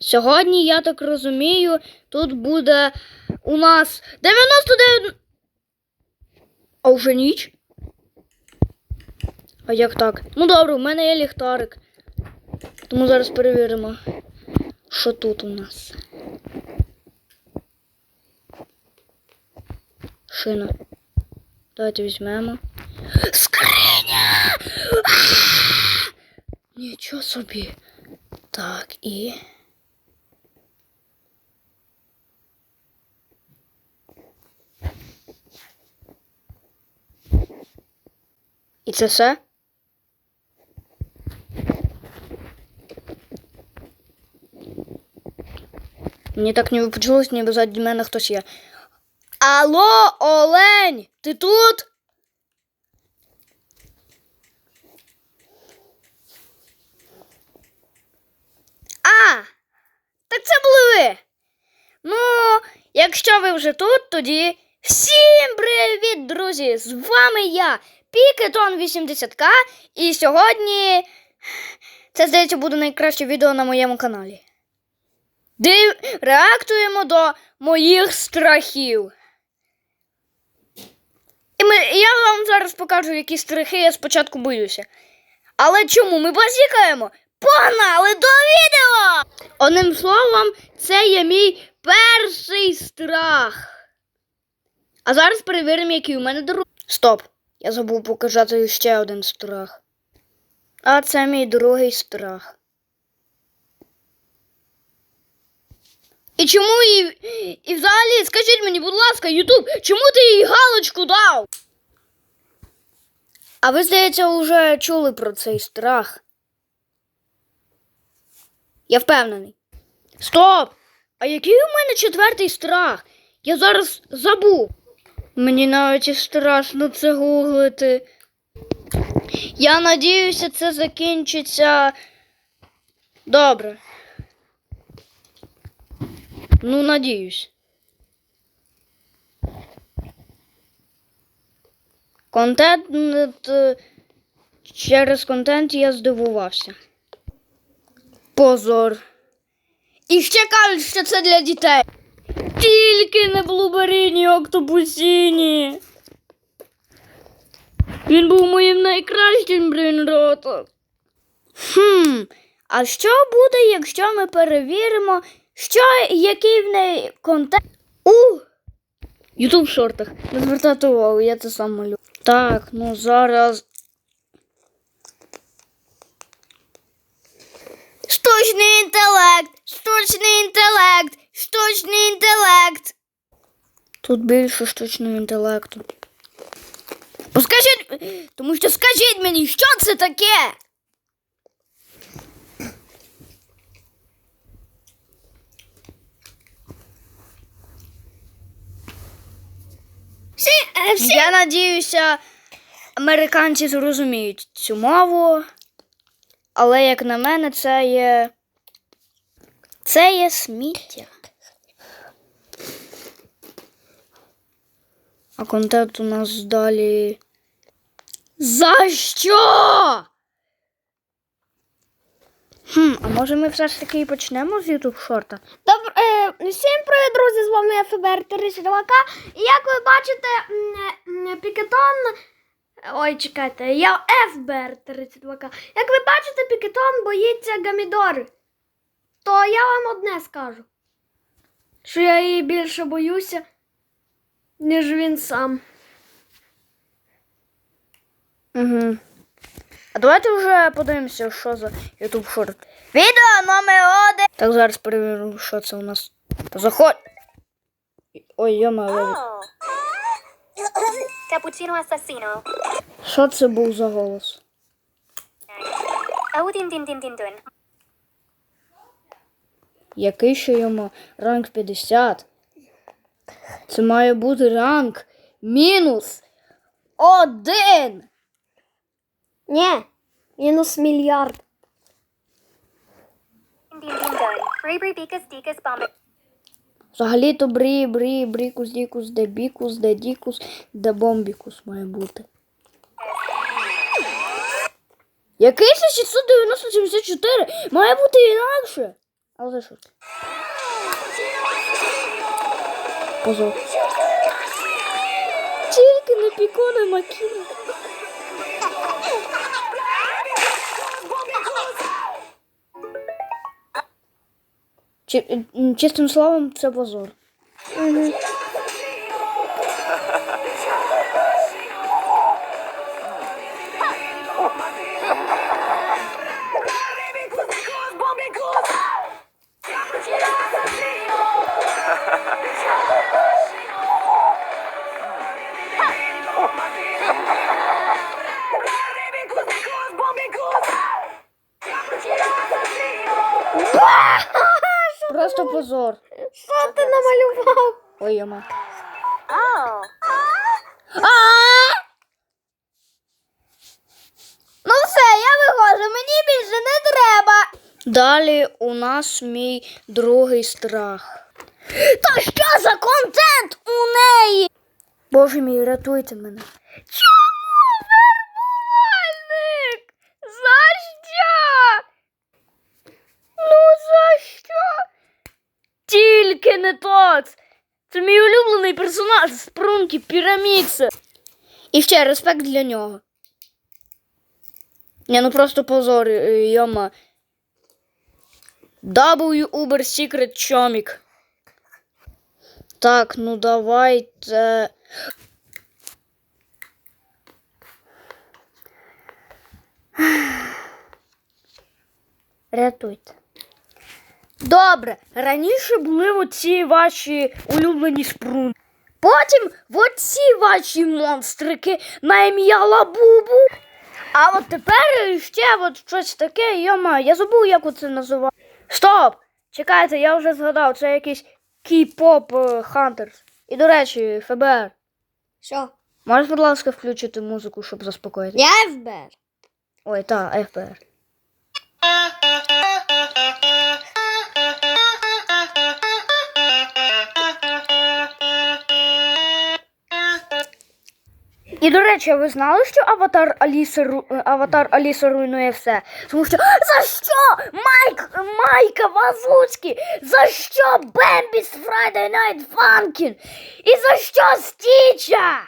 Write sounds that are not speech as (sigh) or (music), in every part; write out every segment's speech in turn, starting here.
Сьогодні, я так розумію, тут буде у нас 99. А вже ніч? А як так? Ну добре, у мене є ліхтарик. Тому зараз перевіримо, що тут у нас. Шина. Давайте візьмемо. Скриня! Нічого собі. Так, і. І це все? Мені так не почулось, ніби ззаді мене хтось є. Алло, Олень, ти тут? А, так це були ви. Ну, якщо ви вже тут, тоді всім привіт, друзі! З вами я, Пікетон 80К, і сьогодні це, здається, буде найкраще відео на моєму каналі. Див... Реактуємо до моїх страхів. І ми... я вам зараз покажу, які страхи я спочатку боюся. Але чому ми базікаємо? Погнали до відео! Одним словом, це є мій перший страх. А зараз перевіримо, який у мене другий. Стоп! Я забув показати ще один страх. А це мій другий страх. І чому і, і взагалі, скажіть мені, будь ласка, Ютуб, чому ти їй галочку дав? А ви, здається, вже чули про цей страх. Я впевнений. Стоп! А який у мене четвертий страх? Я зараз забув. Мені навіть і страшно це гуглити. Я надіюся, це закінчиться. Добре. Ну, надіюсь. Контент е, через контент я здивувався. Позор. І ще кажуть, що це для дітей. Тільки не блуберіні октобусіні. Він був моїм найкращим брейнротом. Хм, а що буде, якщо ми перевіримо, що, який в неї контент у Ютуб шортах. Не звертати увагу, я це сам малю. Так, ну зараз. Штучний інтелект, штучний інтелект, штучний інтелект. Тут більше штучного інтелекту. Ну скажіть, тому що скажіть мені, що це таке? Я надіюся, американці зрозуміють цю мову. Але, як на мене, це є. Це є сміття. А контент у нас далі. За що? Хм, а може ми все ж таки і почнемо з YouTube шорта? Добре, е, всім привіт, друзі! З вами ФБР 32 к І як ви бачите, Пікетон. Ой, чекайте, я ФБР 32 к Як ви бачите, Пікетон боїться Гамідори. То я вам одне скажу. Що я її більше боюся, ніж він сам. Угу. А давайте вже подивимося, що за YouTube шорт. Відео номер один. Так, зараз перевірю, що це у нас. Заходь. Ой, йома, Cappuccino assassino. що це був за голос? Який ще йому ранг 50? Це має бути ранг мінус один. Ні, мінус мільярд. Bomb. Взагалі-то брі, брі, брікус, дікус, де бікус, де дікус, де бомбікус має бути. Який це 690-74? Має бути інакше. Але що? Позор. Тільки не пікона Макіна. Чи- Чистим словом, це позор. Просто позор. Що ти намалював? Ой, яма. Ну все, я виходжу, мені більше не треба. Далі у нас мій другий страх. Та що за контент у неї? Боже мій, рятуйте мене. Чому вербувальник? За що? Ну за що? Тільки не тот. Це мій улюблений персонаж з Прунки Пірамікса. І ще респект для нього. Ні, ну просто позор, е, йома. W Uber Secret Chomik. Так, ну давайте. (sighs) Рятуйте. Добре, раніше були оці ваші улюблені спрунги. Потім оці ваші монстрики на ім'я Лабубу. А от тепер ще от щось таке, йома, я забув, як оце називає. Стоп! Чекайте, я вже згадав, це якийсь кей-поп е, Хантерс. І до речі, ФБР. Що? Можеш, будь ласка, включити музику, щоб заспокоїти? Я ФБР. Ой, та, ФБР. І до речі, ви знали, що аватар Аліса, ру- е, аватар Аліса руйнує все? Тому що за що Майк Майка Вазуцький? За що Бембі з Friday Night Funkin'? І за що Стіча?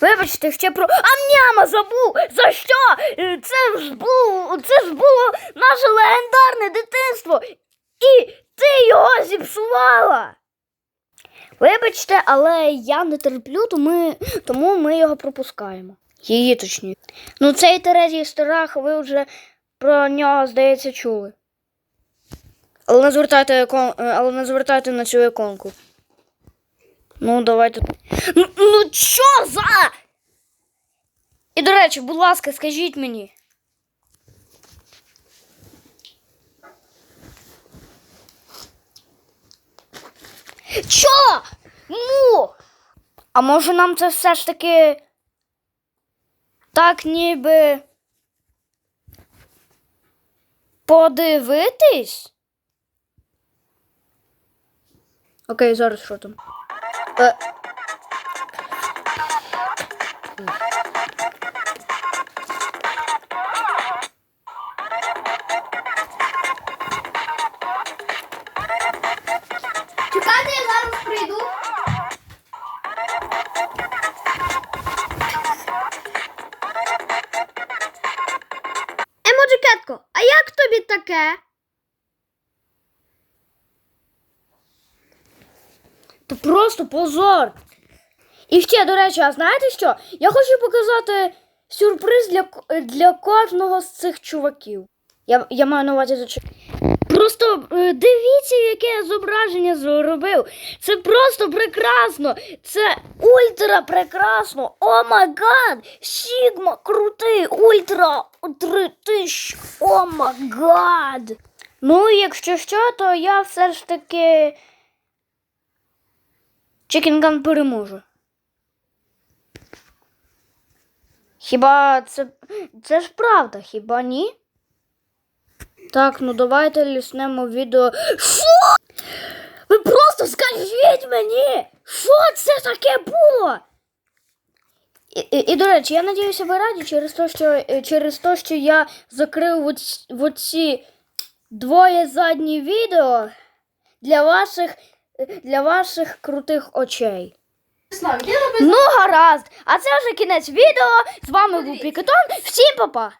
Вибачте, ще про Амняма забув! За що? Е, Це ж було, це ж було наше легендарне дитинство. І ти його зіпсувала. Вибачте, але я не терплю, то ми, тому ми його пропускаємо. Її точніше. Ну, цей третій страх, ви вже про нього, здається, чули. Але не звертайте, е, але не звертайте на цю іконку. Ну, давайте. Ну, ну що за? І до речі, будь ласка, скажіть мені. Що? Ну? А може нам це все ж таки так ніби подивитись? Окей, зараз що там? Е, Емоджикетко, а як тобі таке? То просто позор. І ще, до речі, а знаєте що? Я хочу показати сюрприз для, для кожного з цих чуваків. Я, я маю на увазі за Просто е, дивіться, яке я зображення зробив. Це просто прекрасно. Це ультра прекрасно. О май гад! Сігма крутий, ультра три тисяч. О май гад! Ну, якщо що, то я все ж таки. Чікінган переможе. Хіба це. Це ж правда, хіба ні? Так, ну давайте ліснемо відео. Що? Ви просто скажіть мені, що це таке було? І, і, і до речі, я надіюся, ви раді через те, що, е, через те, що я закрив в оці двоє задні відео для ваших, е, для ваших крутих очей. Слав, я робив Ну, гаразд. А це вже кінець відео. З вами був Пікетон. Всім па-па!